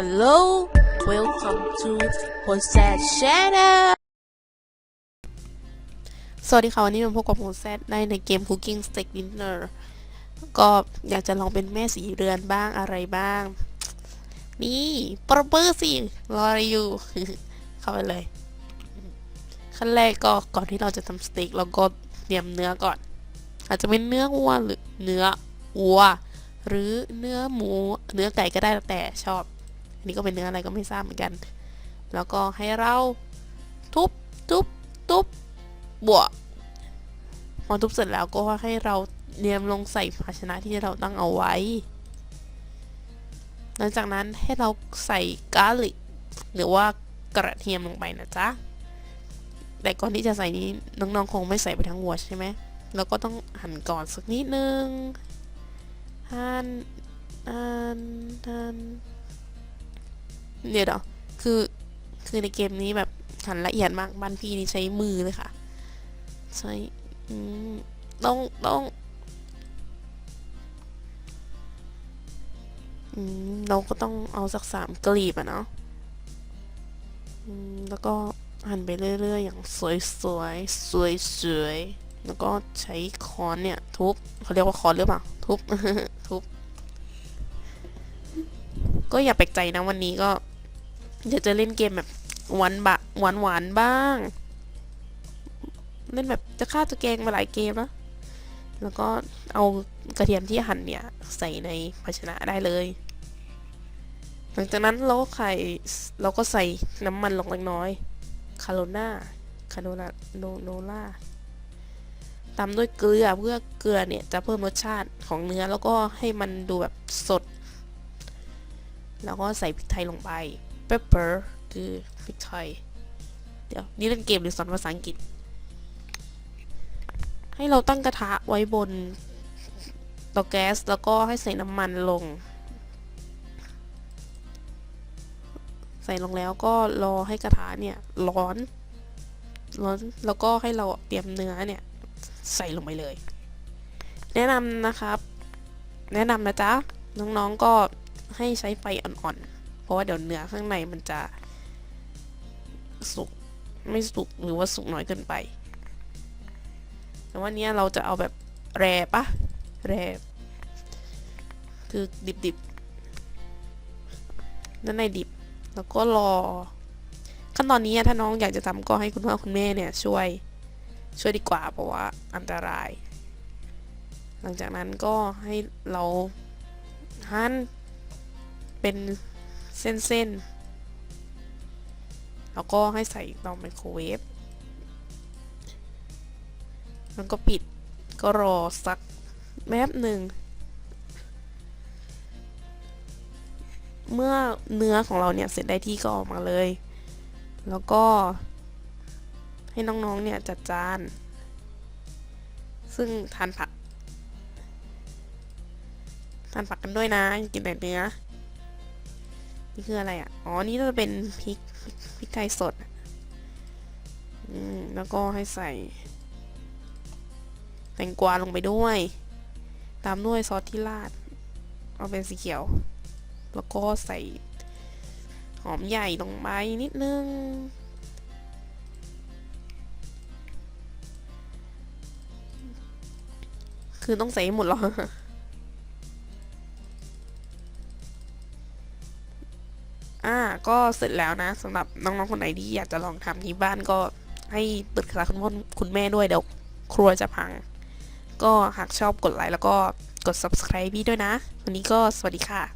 Hello welcome to Jose Channel สวัสดีค่ะ วันนี้มาพบกับโฮแซดได้ในเกม Cooking Steak Dinner ก็อยากจะลองเป็นแม่สีเรือนบ้างอะไรบ้าง นี่ปรบมือสิ รออะไรอยู่ เข้าไปเลยขั้นแรกก็ก่อนที่เราจะทำสเต็กเราก็เตรียมเนื้อก่อน อาจจะเป็นเนื้อวัวหรือเนื้อวัว หรือเนื้อหมู เนื้อไก่ก็ได้แต่ชอบ นี้ก็เป็นเนื้ออะไรก็ไม่ทราบเหมือนกัน แล้วก็ให้เราทุบทุบทุบบวกพอทุบเสร็จแล้วก็ให้เราเนียมลงใส่ภาชนะที่เราตั้งเอาไว้ หลังจากนั้นให้เราใส่กาลิกหรือว่ากระเทียมลงไปนะจ๊ะ แต่ก่อนที่จะใส่นี้น้องๆคงไม่ใส่ไปทั้งหัวใช่ไหมเราก็ต้องหั่นก่อนสักนิดนึงหั่นหั่นหั่น เดี๋ยวเดี๋ยวคือคือในเกมนี้แบบหันละเอียดมากบ้านพี่นี่ใช้มือเลยค่ะ ใช้ต้องต้องเราก็ต้องเอาสักสามกลีบอะเนาะแล้วก็หั่นไปเรื่อย ๆ อย่างสวยๆ สวยๆ แล้วก็ใช้ค้อนเนี่ย ทุบเขาเรียกว่าค้อนหรือเปล่า ทุบ ทุบ ก็อย่าแปลกใจนะวันนี้ก็ เดี๋ยวจะเล่นเกมแบบหวานบะหวานหวานบ้าง เล่นแบบจะฆ่าจะแกงมาหลายเกมแล้วแล้วก็เอากระเทียมที่หั่นเนี่ย ใส่ในภาชนะได้เลย หลังจากนั้นเราก็ไข่เราก็ใส่น้ำมันลงเล็กน้อย คาโรนาคาโนนาโนโนล่าตามด้วยเกลือเพื่อเกลือเนี่ยจะเพิ่มรสชาติของเนื้อแล้วก็ให้มันดูแบบสด แล้วก็ใส่พริกไทยลงไป pepper คือพริกไทย เดี๋ยว นี่เล่นเกมหรือสอนภาษาอังกฤษ ให้เราตั้งกระทะไว้บนเตาแก๊ส แล้วก็ให้ใส่น้ำมันลง ใส่ลงแล้วก็รอให้กระทะเนี่ยร้อน ร้อน แล้วก็ให้เราเตรียมเนื้อเนี่ย ใส่ลงไปเลย แนะนำนะครับ แนะนำนะจ๊ะ น้องๆก็ให้ใช้ไฟอ่อน เพราะว่าเดี๋ยวเนื้อข้างในมันจะสุกไม่สุกหรือว่าสุกน้อยเกินไป แต่ว่าเนี้ยเราจะเอาแบบแรปะแรคือดิบๆด้านในดิบ แล้วก็รอ ขั้นตอนนี้ถ้าน้องอยากจะทำก็ให้คุณพ่อคุณแม่เนี่ยช่วย ช่วยดีกว่าเพราะว่าอันตราย หลังจากนั้นก็ให้เราหั่นเป็น เส้นๆ แล้วก็ให้ใส่เตาไมโครเวฟแล้วก็ปิดก็รอสักแป๊บหนึ่ง เมื่อเนื้อของเราเนี่ยเสร็จได้ที่ก็ออกมาเลย แล้วก็ ให้น้องๆเนี่ยจัดจาน ซึ่งทานผักทานผักกันด้วยนะกินแต่เนื้อ นี่คืออะไรอะ อ๋อ นี่จะเป็นพริกพริกไทยสด อืม แล้วก็ให้ใส่ แตงกวาลงไปด้วย ตามด้วยซอสที่ราด เอาเป็นสีเขียว แล้วก็ใส่ หอมใหญ่ลงไปนิดนึง คือต้องใส่ให้หมดหรอ ก็เสร็จแล้วนะสำหรับน้องๆคนไหนที่อยากจะลองทำที่บ้านก็ให้ปรึกษาคุณพ่อคุณแม่ด้วยเดี๋ยวครัวจะพัง ก็หากชอบกดไลค์แล้วก็กด subscribe พี่ด้วยนะ วันนี้ก็สวัสดีค่ะ